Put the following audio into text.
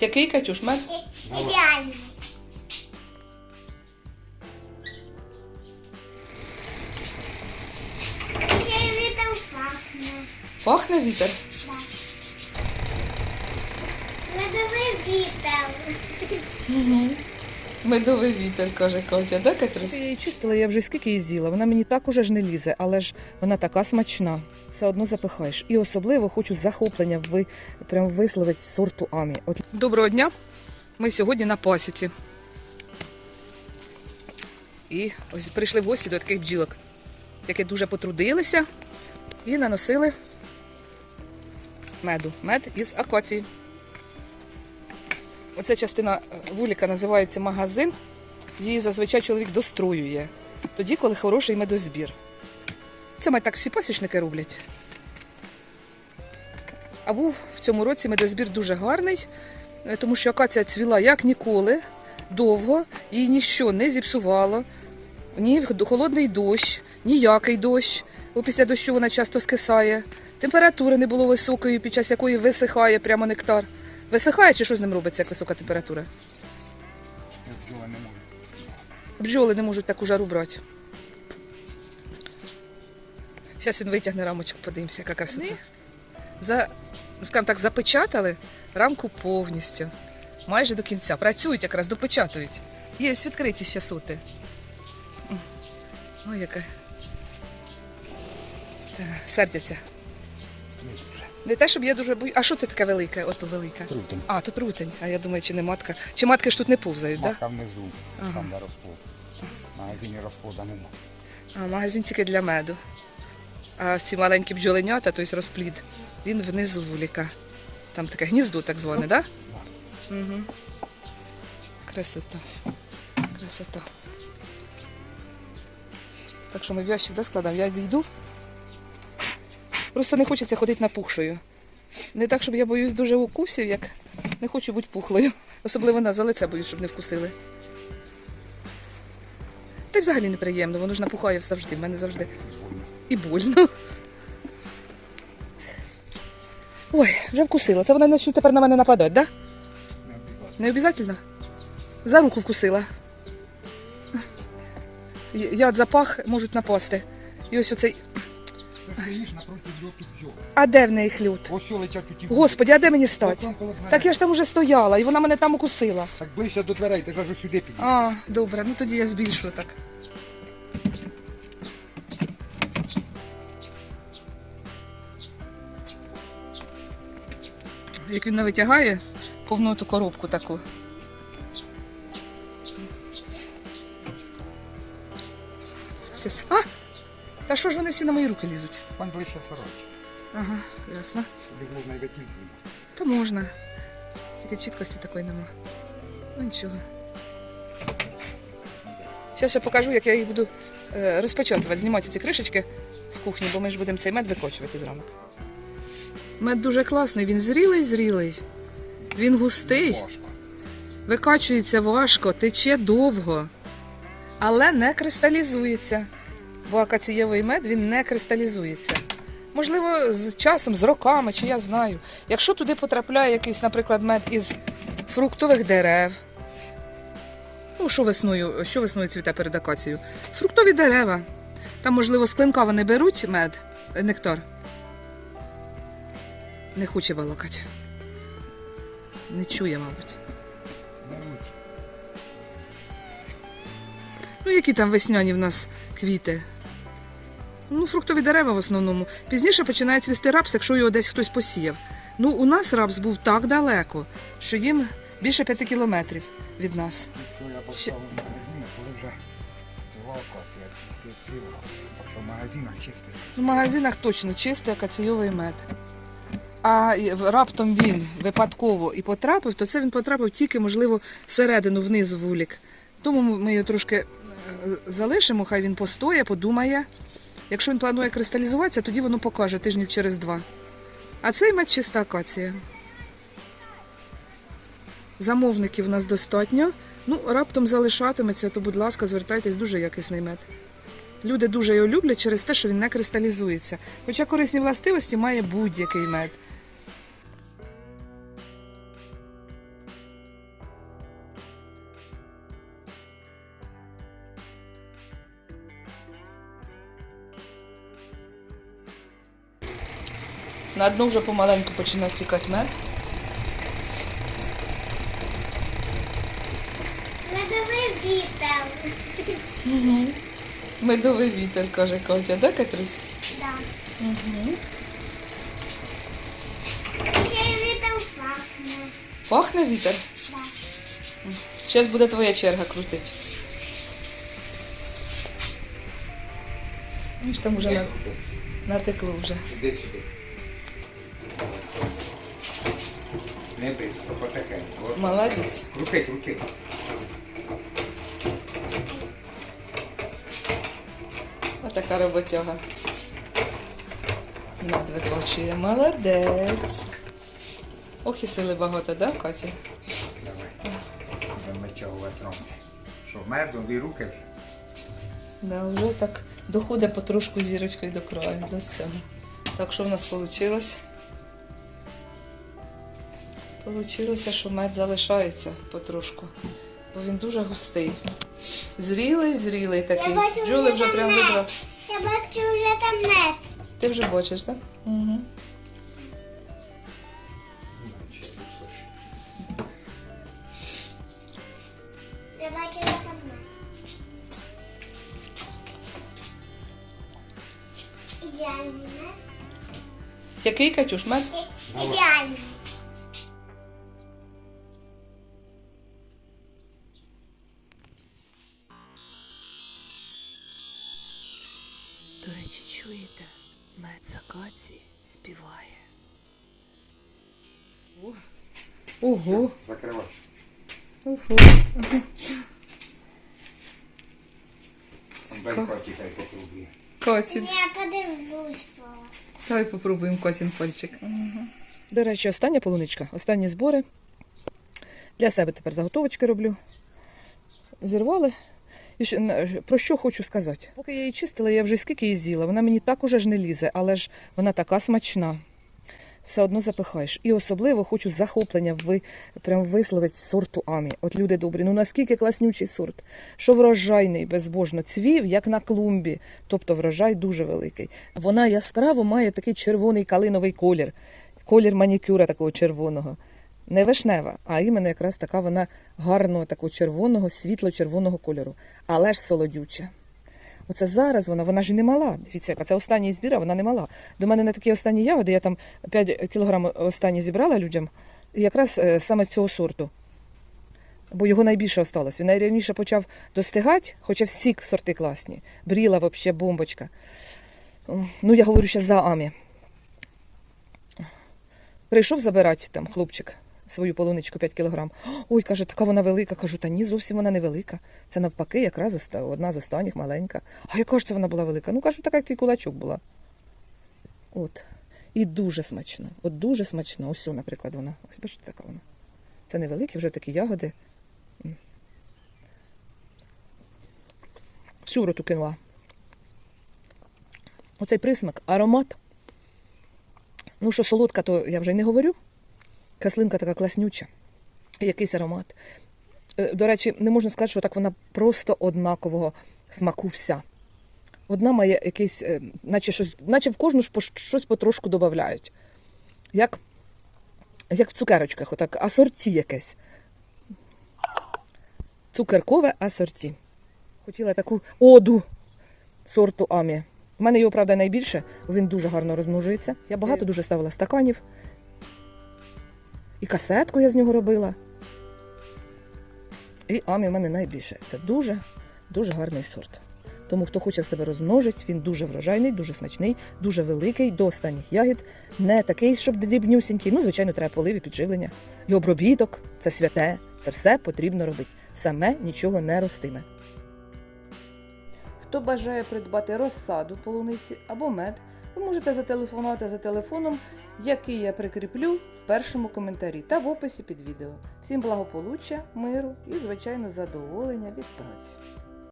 Який Катюш? Мед? Ідеальний. Ще й вітер пахне. Пахне вітер. Медовий вітер. Медовий вітер, каже Катя, да, Катрус? Я її чистила, я вже скільки її з'їла. Вона мені так уже ж не лізе, але ж вона така смачна. Все одно запихаєш. І особливо хочу захоплення ви прям висловити сорту Амі. От... Доброго дня. Ми сьогодні на пасіці. І ось прийшли в гості до таких бджілок, які дуже потрудилися і наносили меду. Мед із акації. Оця частина е, вуліка називається магазин. Її зазвичай чоловік достроює. Тоді, коли хороший медозбір. Це мать так всі пасічники роблять. А був в цьому році медозбір дуже гарний, е, тому що акація цвіла як ніколи, довго, її ніщо не зіпсувало. Ні холодний дощ, ніякий дощ, бо після дощу вона часто скисає. Температури не було високої, під час якої висихає прямо нектар. Висихає чи що з ним робиться, як висока температура? Бджоли не можуть. Бджоли не можуть таку жару брати. Зараз він витягне рамочку, подивимося, яка красота. За, скажімо так, запечатали рамку повністю. Майже до кінця. Працюють якраз, допечатують. Є відкриті ще сути. Ой, яка. Сердяться. Не те, щоб я дуже бою. А що це таке велике? Ото велике? Трутень. А, то трутень. А я думаю, чи не матка. Чи матки ж тут не повзають, так? Да? Внизу, Ага. там де розплод. В магазині розплода нема. А, магазин тільки для меду. А ці маленькі бджоленята, тобто розплід, він внизу вуліка. Там таке гніздо так зване, так? Да? Угу. Красота. Красота. Так що ми в ящик да, складаємо. Я дійду. Просто не хочеться ходити напухшою. Не так, щоб я боюсь дуже укусів, як не хочу бути пухлою. Особливо на за лице боюсь, щоб не вкусили. Та й взагалі неприємно, воно ж напухає завжди, в мене завжди. І больно. Ой, вже вкусила. Це вона почне тепер на мене нападати, так? Да? Не. Обов'язково? За руку вкусила. Я запах можуть напасти. І ось оцей. Стоїш напроти льоту бджол. А де в неї хлют? Ось що летять у ті Господи, а де мені стати? Потім коло дверей. Так я ж там уже стояла, і вона мене там укусила. Так ближче до дверей, ти ж аж сюди підійш. А, добре, ну тоді я збільшу так. Як він не витягає повну ту коробку таку. Щас- А! Та що ж вони всі на мої руки лізуть? Пань ближче сорочі. Ага, ясно. Тобі можна і витім. Та можна. Тільки чіткості такої нема. Ну нічого. Зараз я покажу, як я їх буду е, розпечатувати, знімати ці кришечки в кухні, бо ми ж будемо цей мед викочувати зранку. Мед дуже класний, він зрілий-зрілий. Він густий, викачується важко, тече довго, але не кристалізується. Бо акацієвий мед він не кристалізується. Можливо, з часом, з роками, чи я знаю. Якщо туди потрапляє якийсь, наприклад, мед із фруктових дерев. Ну, що весною, що весною цвіте перед акацією? Фруктові дерева. Там, можливо, з клинка вони беруть мед, нектар. Не хоче балакати. Не чує, мабуть. Ну, які там весняні в нас квіти? Ну, фруктові дерева в основному. Пізніше починає цвісти рапс, якщо його десь хтось посіяв. Ну, у нас рапс був так далеко, що їм більше п'яти кілометрів від нас. Що я поставив в магазині, коли вже ціла акація. Ціла. В магазинах чистий. В магазинах точно чистий акаційовий мед. А раптом він випадково і потрапив, то це він потрапив тільки, можливо, всередину вниз в вулік. Тому ми його трошки е, залишимо, хай він постоє, подумає. Якщо він планує кристалізуватися, тоді воно покаже тижнів через два. А цей мед чиста акація. Замовників у нас достатньо. Ну, раптом залишатиметься, то, будь ласка, звертайтесь, дуже якісний мед. Люди дуже його люблять через те, що він не кристалізується. Хоча корисні властивості має будь-який мед. На дно вже помаленьку починає стікати мед. Не диви вітер. Медовий вітер, каже Катя, да, Катрусь? Да. Угу. Ще й вітер пахне. Пахне вітер. Да. Зараз буде твоя черга крутити. Ну ж там вже на... натекло вже. Іди сюди. Не бийся, потихеньку. От. Молодець. Крути, крути. Отака роботяга. Мед викочує. Молодець. Ох і сили багато, да, Катя? Давай. Будемо витягувати ромки. Що, медом дві руки? Да, вже так доходить потрошку зірочкою до краю, до цього. Так, що в нас вийшло? Получилося, що мед залишається потрошку, бо він дуже густий. Зрілий, зрілий такий. бачу, Джули вже прям мед. вибрав. Я бачу вже там мед. Ти вже бачиш, так? Угу. Я бачу вже там мед. Ідеальний мед. Який Катюш мед? Ідеальний. Чуєте? Мед Закаці співає. Ого. Закривай. Ого. Дай коті хай попробує. Катін. Я подивлюсь. Давай попробуємо Катін пальчик. До речі, остання полуничка, останні збори. Для себе тепер заготовочки роблю. Зірвали. Про що хочу сказати? Поки я її чистила, я вже скільки її з'їла. Вона мені так уже ж не лізе, але ж вона така смачна. Все одно запихаєш. І особливо хочу захоплення ви, прям висловити сорту Амі. От люди добрі, ну наскільки класнючий сорт, що врожайний безбожно цвів, як на клумбі. Тобто врожай дуже великий. Вона яскраво має такий червоний калиновий колір, колір манікюра такого червоного. Не вишнева, а іменно якраз така вона гарного такого червоного, світло-червоного кольору, але ж солодюча. Оце зараз вона, вона ж не мала. Дивіться, яка це останній збір, а вона не мала. До мене на такі останні ягоди, я там 5 кілограм останні зібрала людям, якраз е, саме з цього сорту. Бо його найбільше осталось. Він найраніше почав достигати, хоча всі сорти класні. Бріла взагалі бомбочка. Ну, я говорю ще за Амі. Прийшов забирати там хлопчик свою полуничку 5 кілограм. Ой, каже, така вона велика. Кажу, та ні, зовсім вона не велика. Це навпаки, якраз одна з останніх маленька. А яка ж це вона була велика? Ну кажу, така як твій кулачок була. От. І дуже смачно. От дуже смачно. Ось, наприклад, вона. Ось бачите, така вона. Це невеликі, вже такі ягоди. Всю роту кинула. Оцей присмак, аромат. Ну, що солодка, то я вже й не говорю. Каслинка така класнюча. Якийсь аромат. Е, До речі, не можна сказати, що так вона просто однакового смаку вся. Одна має якийсь, е, наче, щось, наче в кожну ж по- щось потрошку додають. Як, як в цукерочках, отак, асорті якесь. Цукеркове асорті. Хотіла таку оду сорту Амі. У мене його, правда, найбільше, він дуже гарно розмножується. Я багато дуже ставила стаканів. І касетку я з нього робила. І Амі в мене найбільше. Це дуже, дуже гарний сорт. Тому хто хоче в себе розмножити, він дуже врожайний, дуже смачний, дуже великий, до останніх ягід. Не такий, щоб дрібнюсінький. Ну, звичайно, треба полив і підживлення. І обробіток це святе. Це все потрібно робити. Саме нічого не ростиме. Хто бажає придбати розсаду полуниці або мед, ви можете зателефонувати за телефоном, який я прикріплю в першому коментарі та в описі під відео. Всім благополуччя, миру і, звичайно, задоволення від праці.